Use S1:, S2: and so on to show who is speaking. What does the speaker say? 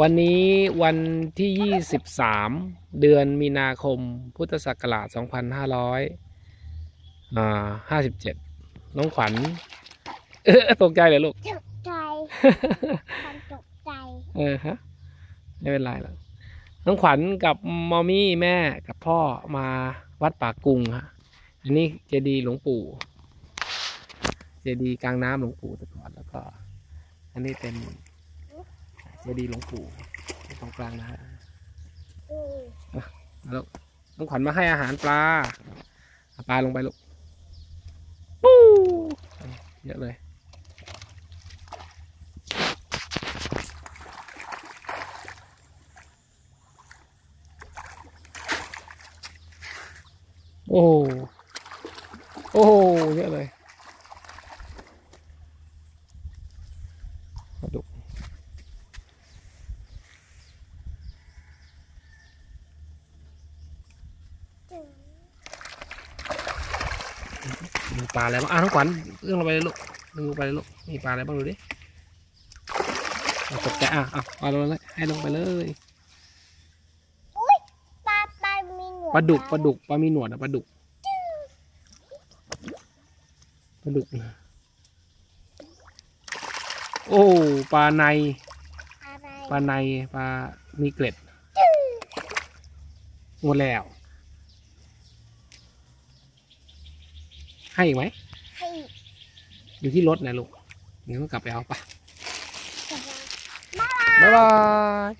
S1: วันนี้วันที่ 23 เดือนมีนาคม พุทธศักราช 2500อ่า57 น้องขวัญเออตกใจเลยลูก
S2: ตกใจความตกใจ
S1: เออฮะ ไม่เป็นไรหรอกน้องขวัญกับมอมี่แม่กับพ่อมาวัดป่ากุงฮะ อันนี้เจดีย์หลวงปู่ เจดีย์กลางน้ำหลวงปู่แต่ก่อนแล้วก็ อันนี้เป็น เจดีย์หลวงปู่ตรงกลางนะฮะ
S2: อืม
S1: แล้วน้องขวัญมาให้อาหารปลาเอาปลาลงไปลูกปูเยอะเลยโอ้โหโอ้โหเยอะเลยมาดู มีปลาอะไรบ้างอะน้องขวัญเรื่องลงไปเลยลูกดึงลงไปเลยลูกมีปลาอะไรบ้างดูดิเอาตกใจอะอะปลาลงเลยให้ลงไปเลย
S2: อุ้ยปลาปลามีหนวด
S1: ปลาดุกปลาดุกปลามีหนวดอะปลาดุกปลาดุกโอ้ปลาใน
S2: อะไร
S1: ปลาในปลามีเกล็ดหมดแล้ว ให้อีกไหม
S2: ให้
S1: อยู่ที่รถนะลูกเดี๋ยวต้องกลับไปเอาปะ
S2: จะมา
S1: บ๊ายบาย